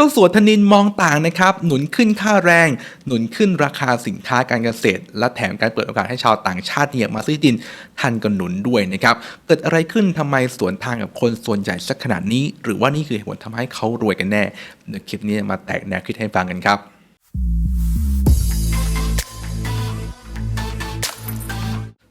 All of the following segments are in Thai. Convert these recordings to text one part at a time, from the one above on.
จ้าสัวธนินมองต่างนะครับ หนุนขึ้นค่าแรง หนุนขึ้นราคาสินค้าการเกษตร และแถมการเปิดโอกาสให้ชาวต่างชาติเนี่ยมาซื้อดินท่านก็หนุนด้วยนะครับ เกิดอะไรขึ้นทำไมสวนทางกับคนส่วนใหญ่สักขนาดนี้ หรือว่านี่คือเหตุผลทำให้เขารวยกันแน่เดี๋ยวคลิปนี้มาแตกแนวคิดให้ฟังกันครับ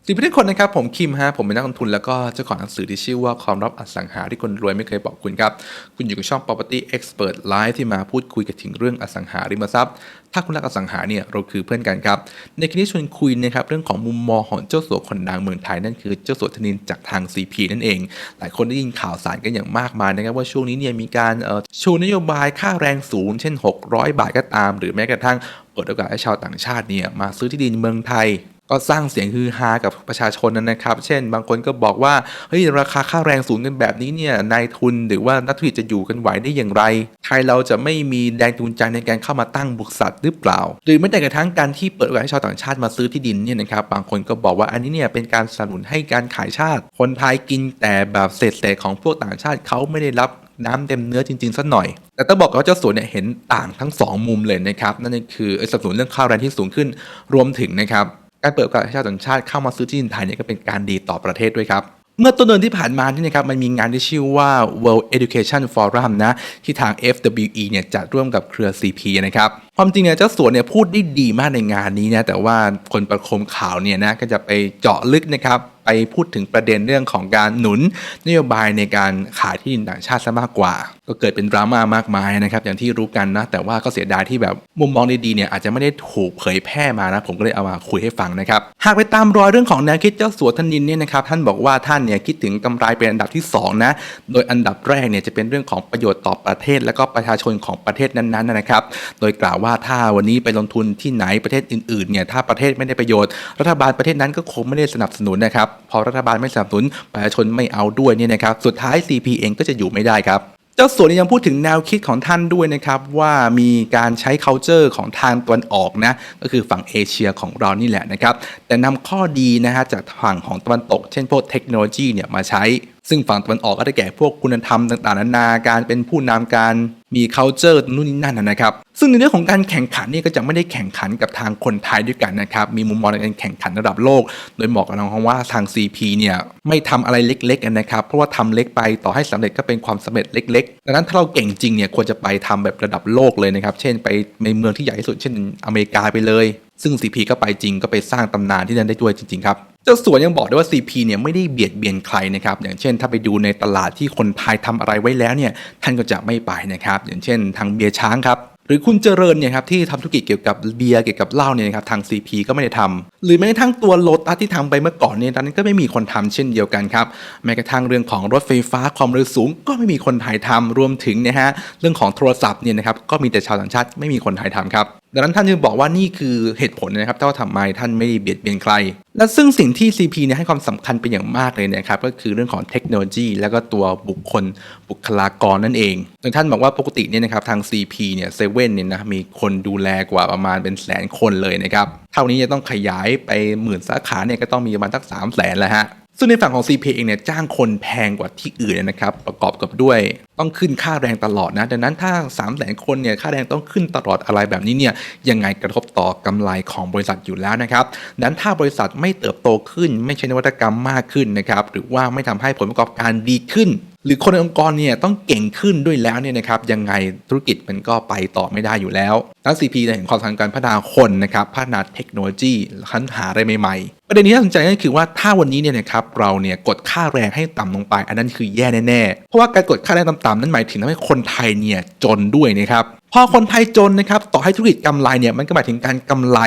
สวัสดีทุกคนนะครับ ผมคิมฮะผมเป็นนักลงทุนแล้วก็เจ้าของหนังสือที่ชื่อว่าความลับอสังหาที่คนรวยไม่เคยบอกคุณครับ คุณอยู่กับช่อง Property Expert Live ที่มาพูดคุยกันถึงเรื่องอสังหาริมทรัพย์ ถ้าคุณรักอสังหาเนี่ยเราคือเพื่อนกันครับ ในคลิปนี้ชวนคุยนะครับเรื่องของมุมมองของเจ้าสัวคนดังเมืองไทยนั่นคือเจ้าสัวธนินจากทาง CP นั่นเอง หลายคนได้ยินข่าวสารกันอย่างมากมายนะครับว่าช่วงนี้เนี่ยมีการชูนโยบายค่าแรงสูง เช่น 600 บาทก็ตาม หรือแม้กระทั่งเปิดโอกาสให้ชาวต่างชาติเนี่ยมาซื้อที่ดินเมืองไทย ก็สร้างเสียงฮือฮากับประชาชนนะครับ เช่น บางคนก็บอกว่า เฮ้ย ราคาค่าแรงสูงกันแบบนี้เนี่ย นายทุนหรือว่านักธุรกิจจะอยู่กันไหวได้อย่างไร ไทยเราจะไม่มีแรงจูงใจในการเข้ามาตั้งบริษัทหรือเปล่า หรือแม้แต่กระทั่งการที่เปิดโอกาสให้ชาวต่างชาติมาซื้อที่ดินเนี่ยนะครับ บางคนก็บอกว่าอันนี้เนี่ยเป็นการสนับสนุนให้การขายชาติ คนไทยกินแต่แบบเศษๆของพวกต่างชาติเขาไม่ได้รับน้ำเต็มเนื้อจริงๆสักหน่อย แต่ต้องบอกว่าเจ้าสัวเนี่ยเห็นต่างทั้ง 2 มุมเลยนะครับ นั่นก็คือไอ้สนับสนุนเรื่องค่าแรงที่สูงขึ้น รวมถึงนะครับ การเปิดโอกาสให้ชาวต่างชาติเข้ามาซื้อที่ดินไทยเนี่ยก็เป็นการดีต่อประเทศด้วยครับเมื่อต้นเดือนที่ผ่านมานี่นะครับมันมีงานที่ชื่อว่า World Education Forum นะที่ทาง FWE เนี่ยจัดร่วมกับเครือ CP นะครับความจริงเนี่ยเจ้าสัวเนี่ยพูดได้ดีมากในงานนี้นะแต่ว่าคนประคมข่าวเนี่ยนะก็จะไปเจาะลึกนะครับไปพูดถึงประเด็นเรื่องของการหนุนนโยบายในการขายที่ดินต่างชาติซะมากกว่า ก็เกิดเป็นดราม่ามากมายนะครับอย่างที่รู้กันนะ แต่ว่าก็เสียดายที่แบบมุมมองดีๆเนี่ยอาจจะไม่ได้ถูกเผยแพร่มานะ ผมก็เลยเอามาคุยให้ฟังนะครับ หากไปตามรอยเรื่องของแนวคิดเจ้าสัวธนินเนี่ยนะครับท่านบอกว่าท่านเนี่ยคิดถึงกำไรเป็นอันดับที่สองนะ โดยอันดับแรกเนี่ยจะเป็นเรื่องของประโยชน์ต่อประเทศ และก็ประชาชนของประเทศนั้นๆนะครับ โดยกล่าวว่าถ้าวันนี้ไปลงทุนที่ไหนประเทศอื่นๆเนี่ยถ้าประเทศไม่ได้ประโยชน์ รัฐบาลประเทศนั้นก็คงไม่ได้สนับสนุนนะครับพอรัฐบาลไม่สนับสนุนประชาชนไม่เอาด้วยเนี่ยนะครับสุดท้าย CP เองก็จะอยู่ไม่ได้ครับ เจ้าสัวนี่ยังพูดถึงแนวคิดของท่านด้วยนะครับว่ามีการใช้ culture ของทางตะวันออกนะก็คือฝั่งเอเชียของเรานี่แหละนะครับแต่นำข้อดีนะฮะจากฝั่งของตะวันตก เช่นพวกเทคโนโลยีเนี่ยมาใช้ ซึ่งฝั่งตะวันออกก็ได้แก่พวกคุณธรรมต่างๆนานาการเป็นผู้นำการมี culture นู่นนี่นั่นนะครับ ซึ่งในเรื่องของการแข่งขันนี่ก็จะไม่ได้แข่งขันกับทางคนไทยด้วยกันนะครับ มีมุมมองในการแข่งขันระดับโลก โดยบอกกับน้องว่าทาง CP เนี่ยไม่ทำอะไรเล็กๆนะครับ เพราะว่าทำเล็กไปต่อให้สำเร็จก็เป็นความสำเร็จเล็กๆดังนั้นถ้าเราเก่งจริงเนี่ยควรจะไปทำแบบระดับโลกเลยนะครับ เช่นไปในเมืองที่ใหญ่ที่สุดเช่นอเมริกาไปเลย ซึ่ง CP ก็ไปจริงก็ไปสร้างตำนานที่นั่นได้ด้วยจริงๆครับ จ้าสัวยังบอกด้วยว่า CP เนี่ยไม่ได้เบียดเบียนใครนะครับ อย่างเช่น ถ้าไปดูในตลาดที่คนไทยทำอะไรไว้แล้วเนี่ยท่านก็จะไม่ไปนะครับ อย่างเช่น ทางเบียร์ช้างครับหรือคุณเจริญเนี่ยครับที่ทำธุรกิจเกี่ยวกับเบียร์เกี่ยวกับเหล้าเนี่ยครับทาง CP ก็ไม่ได้ทำหรือแม้กระทั่งตัวโลตัสที่ทำไปเมื่อก่อนเนี่ยตอนนั้นก็ไม่มีคนทำเช่นเดียวกันครับแม้กระทั่งเรื่องของรถไฟฟ้าความเร็วสูง ก็ไม่มีคนไทยทำรวมถึงนะฮะเรื่องของโทรศัพท์เนี่ยนะครับก็มีแต่ชาวต่างชาติไม่มีคนไทยทำครับ ดังนั้นท่านจึงบอกว่านี่คือเหตุผลนะครับที่ว่าทำไมท่านไม่ไเบียดเบียนใคร และซึ่งสิ่งที่ CP เนี่ยให้ความสำคัญเป็นอย่างมากเลยนะครับก็คือเรื่องของเทคโนโลยี แล้วก็ตัวบุคคลบุคลากรนั่นเองโดยท่านบอกว่าปกติเนี่ยนะครับทาง CP เนี่ยเซเว่นเนี่ยนะมีคนดูแลกว่าประมาณเป็นแสนคนเลยนะครับเท่านี้จะต้องขยายไปหมื่นสาขาเนี่ยก็ต้องมีประมาณสักสามแสนแล้วฮะ ซึ่งในฝั่งของ CP เองเนี่ยจ้างคนแพงกว่าที่อื่นนะครับ ประกอบกับด้วยต้องขึ้นค่าแรงตลอดนะ ดังนั้นถ้า 3 0 0 0 0 0คนเนี่ยค่าแรงต้องขึ้นตลอดอะไรแบบนี้เนี่ยยังไงกระทบต่อกำไรของบริษัทอยู่แล้วนะครับดังนั้นถ้าบริษัทไม่เติบโตขึ้น ไม่ใช่นวัตกรรมมากขึ้นนะครับหรือว่าไม่ทำให้ผลประกอบการดีขึ้น หรือคนในองค์กรเนี่ยต้องเก่งขึ้นด้วยแล้วเนี่ยนะครับยังไงธุรกิจมันก็ไปต่อไม่ได้อยู่แล้วทั้ง CP จะเห็นความสำคัญการพัฒนาคนนะครับพัฒนาเทคโนโลยีคันหาอะไรใหม่ๆ ประเด็นที่น่าสนใจก็คือว่าถ้าวันนี้เนี่ยนะครับเราเนี่ยกดค่าแรงให้ต่ำลงไป อันนั้นคือแย่แน่ๆเพราะว่าการกดค่าแรงต่ำๆนั้นหมายถึงทำให้คนไทยเนี่ยจนด้วยนะครับพอคนไทยจนนะครับต่อให้ธุรกิจกำไรเนี่ยมันก็หมายถึงการกำไร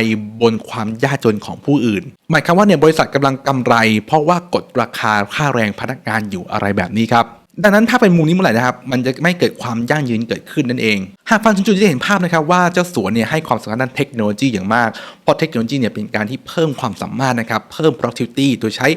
บนความยากจนของผู้อื่น หมายความว่าเนี่ยบริษัทกำลังกำไร เพราะว่ากดราคาค่าแรงพนักงานอยู่อะไรแบบนี้ครับ ดังนั้นถ้าเป็นมุมนี้เมื่อไหร่นะครับ มันจะไม่เกิดความยั่งยืนเกิดขึ้นนั่นเอง หากฟังถึงจุดจะเห็นภาพนะครับว่าเจ้าสัวเนี่ยให้ความสำคัญด้านเทคโนโลยีอย่างมาก เพราะเทคโนโลยีเนี่ยเป็นการที่เพิ่มความสามารถนะครับ เพิ่ม productivity โดยใช้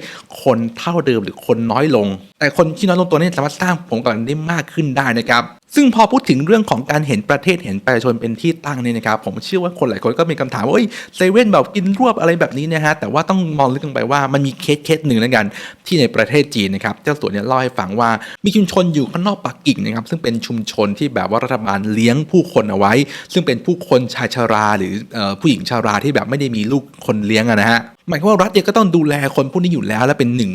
คนเท่าเดิมหรือคนน้อยลง แต่คนที่น้อยลงตัวนี้สามารถสร้างผลกำไรได้มากขึ้นได้นะครับ ซึ่งพอพูดถึงเรื่องของการเห็นประเทศเห็นประชาชนเป็นที่ตั้งเนี่ยนะครับผมเชื่อว่าคนหลายคนก็มีคำถามว่าเอ้เซเว่นแบบกินรวบอะไรแบบนี้นะฮะแต่ว่าต้องมองลึกลงไปว่ามันมีเคสเคสหนึ่งแล้วกันที่ในประเทศจีนนะครับเจ้าสัวเนี่ยเล่าให้ฟังว่ามีชุมชนอยู่ข้างนอกปักกิ่งนะครับซึ่งเป็นชุมชนที่แบบว่ารัฐบาลเลี้ยงผู้คนเอาไว้ ซึ่งเป็นผู้คนชายชารา หรืออผู้หญิงชาราที่แบบไม่ได้มีลูกคนเลี้ยงนะฮะหมายความว่ารัฐเนี่ยก็ต้องดูแลคนพวกนี้อยู่แล้ว และเป็นหนึ่ง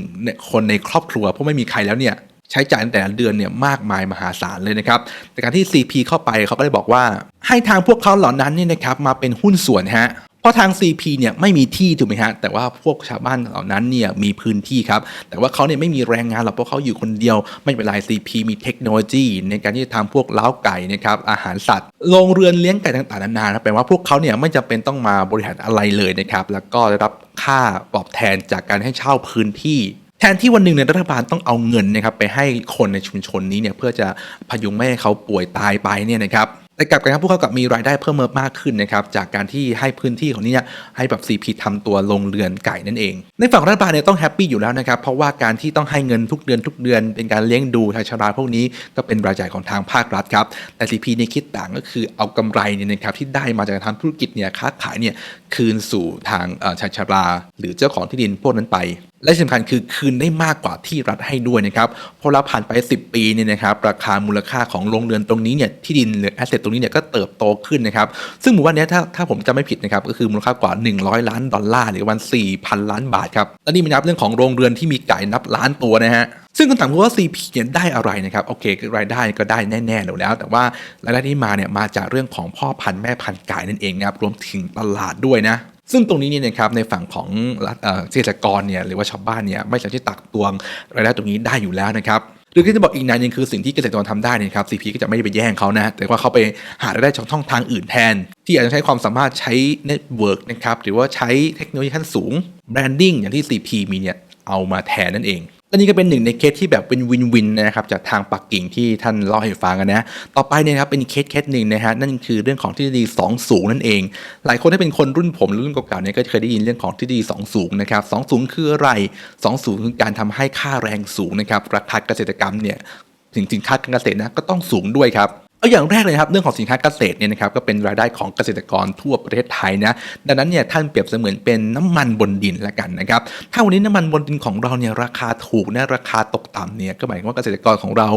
คนในครอบครัวเพราะไม่มีใครแล้วเนี่ย ใช้จ่ายในแต่ละเดือนเนี่ยมากมายมหาศาลเลยนะครับแต่การที่ CP เข้าไปเขาก็เลยบอกว่า ให้ทางพวกเขาเหล่านั้นเนี่ยนะครับมาเป็นหุ้นส่วนฮะเพราะทาง CP เนี่ยไม่มีที่ถูกไหมฮะแต่ว่าพวกชาวบ้านเหล่านั้นเนี่ยมีพื้นที่ครับแต่ว่าเขาเนี่ยไม่มีแรงงานหรอกเพราะเขาอยู่คนเดียว ไม่เป็นไร CP มีเทคโนโลยี ในการที่จะทำพวกเล้าไก่นะครับอาหารสัตว์โรงเรือนเลี้ยงไก่ต่างๆนานาแปลว่าพวกเขาเนี่ยไม่จำเป็นต้องมาบริหารอะไรเลยนะครับแล้วก็ได้รับค่าตอบแทนจากการให้เช่าพื้นที่ แทนที่วันหนึ่งเนี่ยรัฐบาลต้องเอาเงินนะครับไปให้คนในชุมชนนี้เนี่ยเพื่อจะพยุงไม่ให้เขาป่วยตายไปเนี่ยนะครับแต่กลับกันครับพวกเขากลับมีรายได้เพิ่มมากขึ้นนะครับจากการที่ให้พื้นที่ของนี้เนี่ยให้แบบ CP ทำตัวลงเรือนไก่นั่นเอง ในฝั่งรัฐบาลเนี่ยต้องแฮปปี้อยู่แล้วนะครับเพราะว่าการที่ต้องให้เงินทุกเดือนทุกเดือน เป็นการเลี้ยงดูชายชราพวกนี้ก็เป็นรายจ่ายของทางภาครัฐครับแต่ CP เนี่ยคิดต่างก็คือเอากำไรเนี่ยนะครับที่ได้มาจากการทำธุรกิจเนี่ยค้าขายเนี่ยคืนสู่ทางชายชราหรือเจ้าของที่ดินพวกนั้นไป และที่สำคัญคือคืนได้มากกว่าที่รัฐให้ด้วยนะครับเพอเราผ่านไป 10 ปีเนี่ยนะครับราคามูลค่าของโรงเรือนตรงนี้เนี่ยที่ดินหรือแอสเซทตรงนี้เนี่ยก็เติบโตขึ้นนะครับซึ่งหมู่บ้านนี้ถ้าถ้าผมจำไม่ผิดนะครับก็คือมูลค่ากว่า 100 ล้านดอลลาร์หรือประมัน4,000 ล้านบาทครับและนี่ไม่นับเรื่องของโรงเรือนที่มีไก่นับล้านตัวนะฮะซึ่งคำถามคือว่า CP เนี่ยได้อะไรนะครับโอเครายได้ก็ได้แน่ๆอยู่แล้ว แต่ว่ารายได้ที่มาเนี่ยมาจากเรื่องของพ่อพันธุ์แม่พันธุ์ไก่นั่นเองนะครับรวมถึงตลาดด้วยนะซึ่งตรงนี้เนี่ยนะครับในฝั่งของเกษตรกรเนี่ยหรือว่าชาวบ้านเนี่ยไม่สามารถที่ตักตวงรายได้ตรงนี้ได้อยู่แล้วนะครับหรือที่จะบอกอีกนานหนึงคือสิ่งที่เกษตรกรทำได้นยครับ CP ก็จะไม่ได้ไปแย่งเขานะแต่ว่าเขาไปหารายได้ช่องทางอื่นแทน ที่อาจจะใช้ความสามารถใช้เน็ตเวิร์กนะครับหรือว่าใช้เทคโนโลยีขั้นสูงแบรนดิ้งอย่างที่ CP มีเนี่ยเอามาแทนนั่นเอง และนี่ก็เป็นหนึ่งในเคสที่แบบเป็นวินวินนะครับจากทางปักกิ่งที่ท่านเล่าให้ฟังกันนะต่อไปเนี่ยครับเป็นเคสเคสหนึ่งนะฮะนั่นคือเรื่องของทฤษฎี2สูงนั่นเอง หลายคนที่เป็นคนรุ่นผมหรือรุ่นเก่าๆเนี่ยก็เคยได้ยินเรื่องของทฤษฎี2สูงนะครับ2สูงคืออะไร2สูงคือการทำให้ค่าแรงสูงนะครับราคาเกษตรกรรมเนี่ยถึงสินค้าการเกษตรนะก็ต้องสูงด้วยครับ เอาอย่างแรกเลยครับเรื่องของสินค้าเกษตรเนี่ยนะครับก็เป็นรายได้ของเกษตรกรทั่วประเทศไทยนะดังนั้นเนี่ยท่านเปรียบเสมือนเป็นน้ำมันบนดินละกันนะครับถ้าวันนี้น้ำมันบนดินของเราเนี่ยราคาถูกนะราคาตกต่ำเนี่ยก็หมายความว่าเกษตรกรของเรา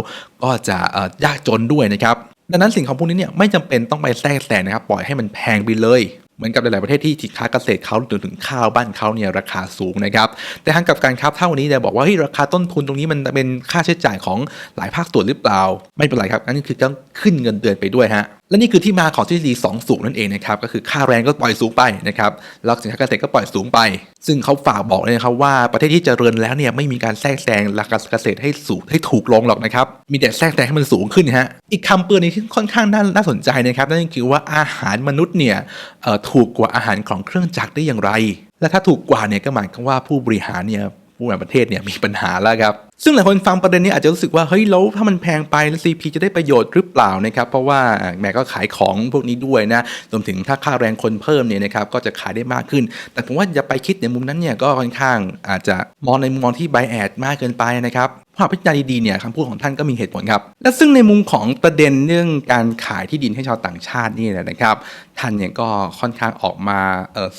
ก็จะยากจนด้วยนะครับดังนั้นสิ่งของพวกนี้เนี่ยไม่จำเป็นต้องไปแทรกแซงนะครับปล่อยให้มันแพงไปเลย เหมือนกับหลาย ๆ ประเทศที่สินค้าเกษตรเขาถึงถึงข้าวบ้านเขาเนี่ยราคาสูงนะครับ แต่ทางกับการครับถ้าวันนี้จะบอกว่าเฮ้ยราคาต้นทุนตรงนี้มันเป็นค่าใช้จ่ายของหลายภาคส่วนหรือเปล่า ไม่เป็นไรครับนั่นคือต้องขึ้นเงินเดือนไปด้วยฮะ และนี่คือที่มาของทฤษฎี2สูงนั่นเองนะครับก็คือค่าแรงก็ปล่อยสูงไปนะครับแล้วสินค้าเกษตรก็ปล่อยสูงไป ซึ่งเขาฝากบอกเลยนะครับว่าประเทศที่เจริญแล้วเนี่ยไม่มีการแทรกแซงราคาเกษตรให้สูงให้ถูกลงหรอกนะครับมีแต่แทรกแซงให้มันสูงขึ้นฮะอีกคำเปืนนี้ที่ค่อนข้างน่าสนใจนะครับนั่นคือว่าอาหารมนุษย์เนี่ยถูกกว่าอาหารของเครื่องจักรได้อย่างไร และถ้าถูกกว่าเนี่ยก็หมายความว่าผู้บริหารเนี่ยผู้บริหารประเทศเนี่ยมีปัญหาแล้วครับ ซึ่งหลายคนฟังประเด็นนี้อาจจะรู้สึกว่าเฮ้ยแล้วถ้ามันแพงไปแล้ว CP จะได้ประโยชน์หรือเปล่านะครับเพราะว่าแม่ก็ขายของพวกนี้ด้วยนะรวมถึงถ้าค่าแรงคนเพิ่มเนี่ยนะครับก็จะขายได้มากขึ้น แต่ผมว่าอย่าไปคิดในมุมนั้นเนี่ยก็ค่อนข้างอาจจะมองในมุมมองที่ไบแอดมากเกินไปนะครับพอพิจารณาดีๆเนี่ยคำพูดของท่านก็มีเหตุผลครับ และซึ่งในมุมของประเด็นเรื่องการขายที่ดินให้ชาวต่างชาตินี่แหละนะครับ ท่านเนี่ยก็ค่อนข้างออกมา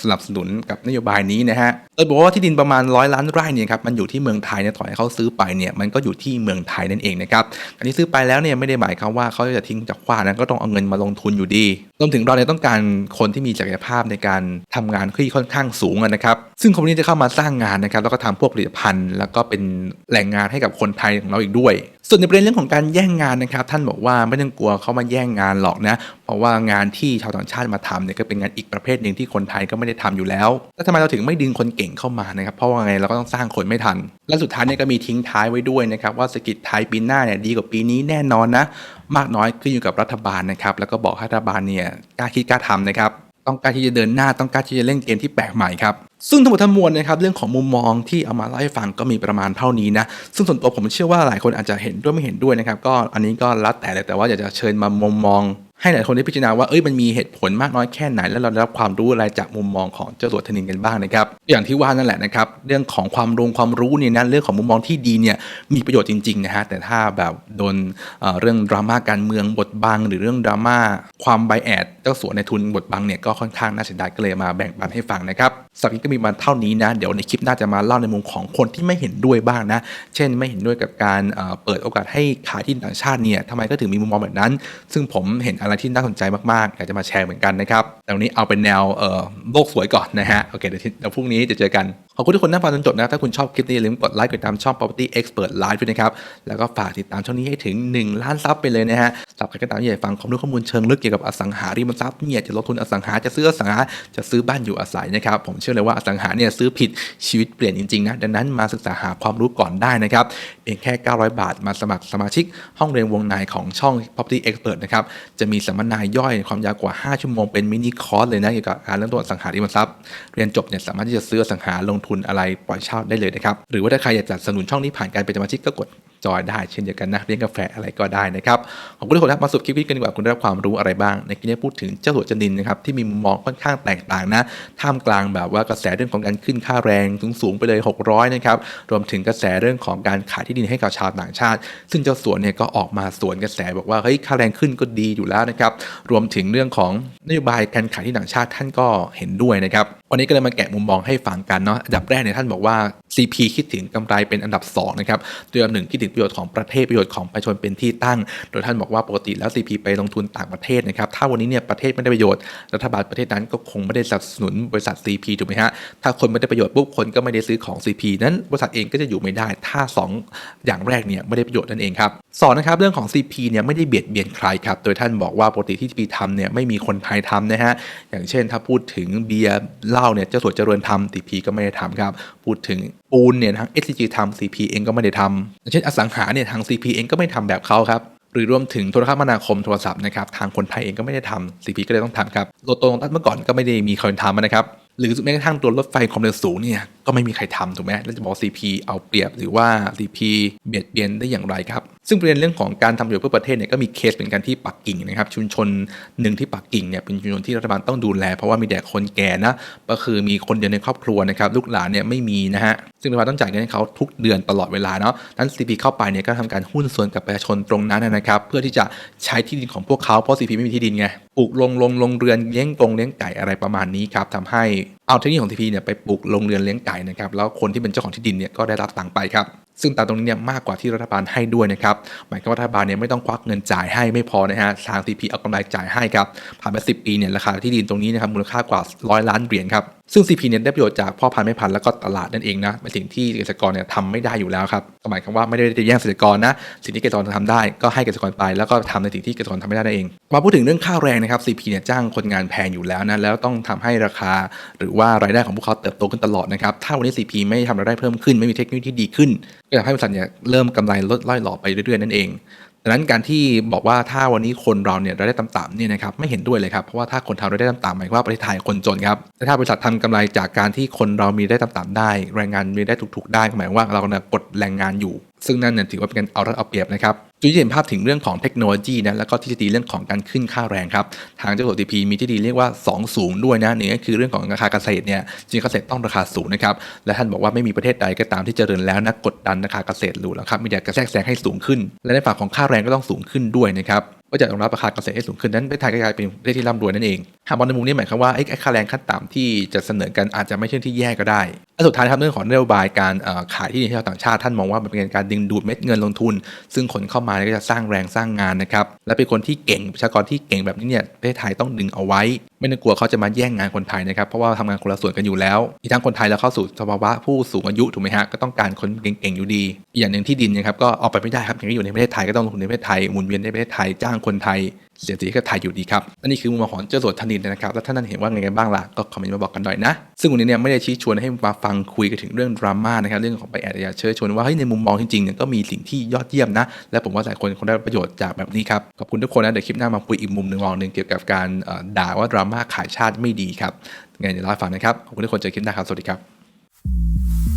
สนับสนุนกับนโยบายนี้นะฮะโดยบอกว่าที่ดินประมาณร้อยล้านไร่เนี่ยครับมันอยู่ที่เมืองไทยเนี่ยต่อให้เขาซื้อไปเนี่ยมันก็อยู่ที่เมืองไทยนั่นเองนะครับการที่ซื้อไปแล้วเนี่ยไม่ได้หมายความว่าเขาจะทิ้งจากขว้านะก็ต้องเอาเงินมาลงทุนอยู่ดี รวมถึงเราเนี่ยต้องการคนที่มีศักยภาพในการทำงานที่ค่อนข้างสูงนะครับ ซึ่งคนนี้จะเข้ามาสร้างงานนะครับแล้วก็ทำพวกผลิตภัณฑ์ แล้วก็เป็นแหล่งงานให้กับคนไทยของเราอีกด้วย ส่วนในประเด็นเรื่องของการแย่งงานนะครับ ท่านบอกว่าไม่ต้องกลัวเขามาแย่งงานหรอกนะ เพราะว่างานที่ชาวต่างชาติมาทำเนี่ยก็เป็นงานอีกประเภทหนึ่งที่คนไทยก็ไม่ได้ทำอยู่แล้วแล้วทำไมเราถึงไม่ดึงคนเก่งเข้ามานะครับ เพราะว่าไงเราก็ต้องสร้างคนไม่ทัน และสุดท้ายเนี่ยก็มีทิ้งท้ายไว้ด้วยนะครับว่าเศรษฐกิจไทยปีหน้าเนี่ยดีกว่าปีนี้แน่นอนนะ มากน้อยขึ้นอยู่กับรัฐบาลนะครับ แล้วก็บอกให้รัฐบาลเนี่ยกล้าคิดกล้าทำนะครับ ต้องการที่จะเดินหน้าต้องการที่จะเล่นเกมที่แปลกใหม่ครับซึ่งทั้งหมดทั้งมวลนะครับเรื่องของมุมมองที่เอามาเล่าให้ฟังก็มีประมาณเท่านี้นะซึ่งส่วนตัวผมเชื่อว่าหลายคนอาจจะเห็นด้วยไม่เห็นด้วยนะครับก็อันนี้ก็แล้วแต่เลยแต่ว่าอยากจะเชิญมามุมมอง ให้หลายคนได้พิจารณาว่าเอ้ยมันมีเหตุผลมากน้อยแค่ไหน แล้วเราได้รับความรู้อะไรจากมุมมองของเจ้าตัวธนินกันบ้างนะครับอย่างที่ว่านั่นแหละนะครับ เรื่องของความรู้ความรู้เนี่ยนะเรื่องของมุมมองที่ดีเนี่ยมีประโยชน์จริงๆนะฮะแต่ถ้าแบบโดนเเรื่องดราม่าการเมืองบทบัง หรือเรื่องดราม่าความไบแอดเจ้าสัวในทุนบทบังเนี่ยก็ค่อนข้างน่าเสียดายก็เลยมาแบ่งปันให้ฟังนะครับสักนี้ก็มีมาเท่านี้นะ เดี๋ยวในคลิปน่าจะมาเล่าในมุมของคนที่ไม่เห็นด้วยบ้างนะ เช่นไม่เห็นด้วยกับการเเปิดโอกาสให้ขายที่ต่างชาติเนี่ยทำไมก็ถึงมีมุมมองแบบนั้น ซึ่งผมเห็นอะไรที่น่าสนใจมากๆอยากจะมาแชร์เหมือนกันนะครับแต่วันนี้เอาเป็นแนวโลกสวยก่อนนะฮะโอเคเดี๋ยวที่เดี๋ยวพรุ่งนี้จะเจอกันขอบคุณทุกคนที่ฟังจนจบนะครับถ้าคุณชอบคลิปนี้อย่าลืมกดไลค์กดติดตามช่อง property expert live ด้วยนะครับ แล้วก็ฝากติดตามช่องนี้ให้ถึง 1 ล้านซับไปเลยนะฮะสำหรับใครก็ตามที่อยากฟังความรู้ข้อมูลเชิงลึกเกี่ยวกับอสังหาริมทรัพย์เนี่ยจะลงทุนอสังหาจะซื้ออสังหาจะซื้อบ้านอยู่อาศัยนะครับผมเชื่อเลยว่าอสังหาเนี่ยซื้อผิดชีวิตเปลี่ยนจริงๆนะดังนั้นมาศึกษาหาความรู้ก่อนได้นะครับเพียงแค่ 900 บาทมาสมัครสมาชิก ห้องเรียนวงในของช่อง property expert นะครับจะมีสัมมนาย่อยความยาวกว่า 5 ชั่วโมงเป็นมินิคอร์สเลยนะเกี่ยวกับการเริ่มต้นอสังหาริมทรัพย์เรียนจบเนี่ยสามารถที่จะซื้ออสังหาลงทุนอะไรปล่อยเช่าได้เลยนะครับ หรือว่าถ้าใครอยากจะสนับสนุนช่องนี้ผ่านการเป็นสมาชิกก็กดจอยได้เช่นเดียวกันนะเลี้ยงกาแฟอะไรก็ได้นะครับขอบคุณทุกคนครับมาสรุปคลิปนี้กันดีกว่าคุณได้รับความรู้อะไรบ้าง ในคลิปนี้พูดถึงเจ้าสัวจันดินนะครับที่มีมุมมองค่อนข้างแตกต่างนะท่ามกลางแบบว่ากระแสเรื่องของการขึ้นค่าแรงสูงๆไปเลย 600นะครับรวมถึงกระแสเรื่องของการขายที่ดินให้กับชาวต่างชาติ ซึ่งเจ้าสัวเนี่ยก็ออกมาสวนกระแสบอกว่าเฮ้ยค่าแรงขึ้นก็ดีอยู่แล้วนะครับรวมถึงเรื่องของนโยบายการขายที่ต่างชาติท่านก็เห็นด้วยนะครับ วันนี้ก็เลยมาแกะมุมมองให้ฟังกันเนาะอันดับแรกเนี่ยท่านบอกว่า CP คิดถึงกำไรเป็นอันดับ2นะครับโดยอันดับหนึ่งคิดถึงประโยชน์ของประเทศประโยชน์ของประชาชนเป็นที่ตั้ง โดยท่านบอกว่าปกติแล้ว CP ไปลงทุนต่างประเทศนะครับถ้าวันนี้เนี่ยประเทศไม่ได้ประโยชน์รัฐบาลประเทศนั้นก็คงไม่ได้สนับสนุนบริษัท CP ถูกไหมฮะถ้าคนไม่ได้ประโยชน์ปุ๊บคนก็ไม่ได้ซื้อของ CP นั้นบริษัทเองก็จะอยู่ไม่ได้ ถ้า 2 อย่างแรกเนี่ยไม่ได้ประโยชน์นั่นเองครับสองนะครับเรื่องของ CP เนี่ยไม่ได้เบียดเบียนใครครับโดยท่านบอกว่าปกติที่ CP ทำเนี่ยไม่มีคนไทยทำนะฮะอย่างเช่น ถ้าพูดถึงเบียร์เหล้าเนี่ยเจ้าสัวเจริญทำ CP ก็ไม่ได้ทำครับ พูดถึงปูนเนี่ยทาง SCG ทำ CP เองก็ไม่ได้ทำเช่นอสังหาเนี่ยทาง CP เองก็ไม่ทำแบบเขาครับหรือรวมถึงโทรคมนาคมโทรศัพท์นะครับทางคนไทยเองก็ไม่ได้ทำ CP ก็เลยต้องทำครับรถตรงต้าเมื่อก่อนก็ไม่ได้มีคนทำนะครับหรือแม้กระทั่งตัวรถไฟความเร็วสูงเนี่ยก็ไม่มีใครทำถูกไหมแล้วจะบอก CP เอาเปรียบหรือว่า CP เบียดเบียนได้อย่างไรครับ ซึ่งประเด็นเรื่องของการทำประโยชน์เพื่อประเทศเนี่ยก็มีเคสเป็นกันที่ปักกิ่งนะครับ ชุมชนหนึ่งที่ปักกิ่งเนี่ยเป็นชุมชนที่รัฐบาลต้องดูแล เพราะว่ามีแต่คนแก่นะก็คือมีคนเดียวในครอบครัวนะครับลูกหลานเนี่ยไม่มีนะฮะซึ่งรัฐบาลต้องจ่ายเงินให้เขาทุกเดือนตลอดเวลาเนาะนั้น CP เข้าไปเนี่ยก็ทำการหุ้นส่วนกับประชาชนตรงนั้นนะครับ เพื่อที่จะใช้ที่ดินของพวกเขาเพราะ CP ไม่มีที่ดินไงปลูกลงลงลงเรือนเลี้ยงกงเลี้ยงไก่อะไรประมาณนี้ครับทำให้ เอาเทคนิคของทีพีเนี่ยไปปลูกลงเรือนเลี้ยงไก่นะครับแล้วคนที่เป็นเจ้าของที่ดินเนี่ยก็ได้รับตังค์ไปครับซึ่งตังค์ตรงนี้เนี่ยมากกว่าที่รัฐบาลให้ด้วยนะครับ หมายความว่ารัฐบาลเนี่ยไม่ต้องควักเงินจ่ายให้ไม่พอนะฮะ ทาง TP เอากำไรจ่ายให้ครับ ผ่านไป10 ปีเนี่ยราคาที่ดินตรงนี้นะครับมูลค่ากว่าร้อยล้านเหรียญครับ ซึ่ง CP เนี่ยได้ประโยชน์จากพ่อพันธุ์แม่พันธุ์แล้วก็ตลาดนั่นเองนะ เป็นสิ่งที่เกษตรกรเนี่ยทำไม่ได้อยู่แล้วครับหมายความว่าไม่ได้จะแย่งเกษตรกรนะ สิ่งที่เกษตรกรทำได้ก็ให้เกษตรกรไป แล้วก็ทำในสิ่งที่เกษตรกรทำไม่ได้นั่นเอง มาพูดถึงเรื่องค่าแรงนะครับ CP เนี่ยจ้างคนงานแพงอยู่แล้วนะ แล้วต้องทำให้ราคา หรือว่ารายได้ของพวกเขาเติบโตขึ้นตลอดนะครับ ถ้าวันนี้ CP ไม่ทำรายได้เพิ่มขึ้นไม่มีเทคโนโลยีที่ดีขึ้น ก็จะให้บริษัทเนี่ยเริ่มกำไรลดล่อยหล่อไปเรื่อยๆนั่นเองดังนั้นการที่บอกว่าถ้าวันนี้คนเราเนี่ยรายได้ต่ำๆเนี่ยนะครับไม่เห็นด้วยเลยครับเพราะว่าถ้าคนทำรายได้ต่ำๆหมายความว่าประเทศไทยคนจนครับแต่ถ้าบริษัททำกำไรจากการที่คนเรามีได้ต่ำๆได้ แรงงานมีได้ถูกๆได้หมายความว่าเรากำลังกดแรงงานอยู่ ซึ่งนั่นเนี่ยถือว่าเป็นการเอารัดเอาเปรียบนะครับ จุดที่เห็นภาพถึงเรื่องของเทคโนโลยีนะแล้วก็ทฤษฎีเรื่องของการขึ้นค่าแรงครับทางเจ้าตัวทีพีมีทฤษฎีเรียกว่า 2 สูงด้วยนะหนึ่งก็คือเรื่องของราคาเกษตรเนี่ยจริงเกษตรต้องราคาสูงนะครับและท่านบอกว่าไม่มีประเทศใดก็ตามที่เจริญแล้วนะกดดันราคาเกษตรหรูแล้วครับมีแต่กระแทกแซงให้สูงขึ้น และในฝั่งของค่าแรงก็ต้องสูงขึ้นด้วยนะครับ ก็จะรองรับราคาเกษตรให้สูงขึ้นนั้นประเทศไทยก็กลายเป็นประเทศที่ร่ำรวยนั่นเองหากมองในมุมนี้หมายความว่าไอ้ค่าแรงขั้นต่ำที่จะเสนอกันอาจจะไม่ใช่ที่แย่ก็ได้และสุดท้ายครับเรื่องของนโยบายการขายที่ดินให้ชาวต่างชาติท่านมองว่ามันเป็นการดึงดูดเม็ดเงินลงทุน ซึ่งคนเข้ามาก็จะสร้างแรงสร้างงานนะครับและเป็นคนที่เก่งประชากรที่เก่งแบบนี้เนี่ยประเทศไทยต้องดึงเอาไว้ ไม่ต้องกลัวเขาจะมาแย่งงานคนไทยนะครับ เพราะว่าทำงานคนละส่วนกันอยู่แล้ว อีกทั้งคนไทยแล้วเข้าสู่สภาวะผู้สูงอายุถูกไหมฮะก็ต้องการคนเก่งๆอยู่ดี อีกอย่างหนึ่งที่ดินนะครับก็ออกไปไม่ได้ครับอย่างที่อยู่ในประเทศไทยก็ต้องลงทุนในประเทศไทยหมุนเวียนในประเทศไทยจ้างคนไทย เสียสีก็ไทยอยู่ดีครับอันนี้คือมุมมองของเจ้าสัวธนินนะครับแล้วท่านนั้นเห็นว่าไงกันบ้างล่ะก็คอมเมนต์มาบอกกันหน่อยนะ ซึ่งวันนี้เนี่ยไม่ได้ชี้ชวนให้มาฟังคุยกันถึงเรื่องดราม่านะครับเรื่องของไปแอดอยากเชิญชวนว่าเฮ้ยในมุมมองจริงๆเนี่ยก็มีสิ่งที่ยอดเยี่ยมนะ และผมว่าหลายคนคงได้ประโยชน์จากแบบนี้ครับขอบคุณทุกคนนะเดี๋ยวคลิปหน้ามาคุยอีกมุมหนึ่งมองหนึ่งเกี่ยวกับการด่าว่าดราม่าขายชาติไม่ดีครับไงเดี๋ยวเล่าให้ฟังนะครับขอบคุณทุกคนเจอคลิปหน้าครับสวัสดีครับ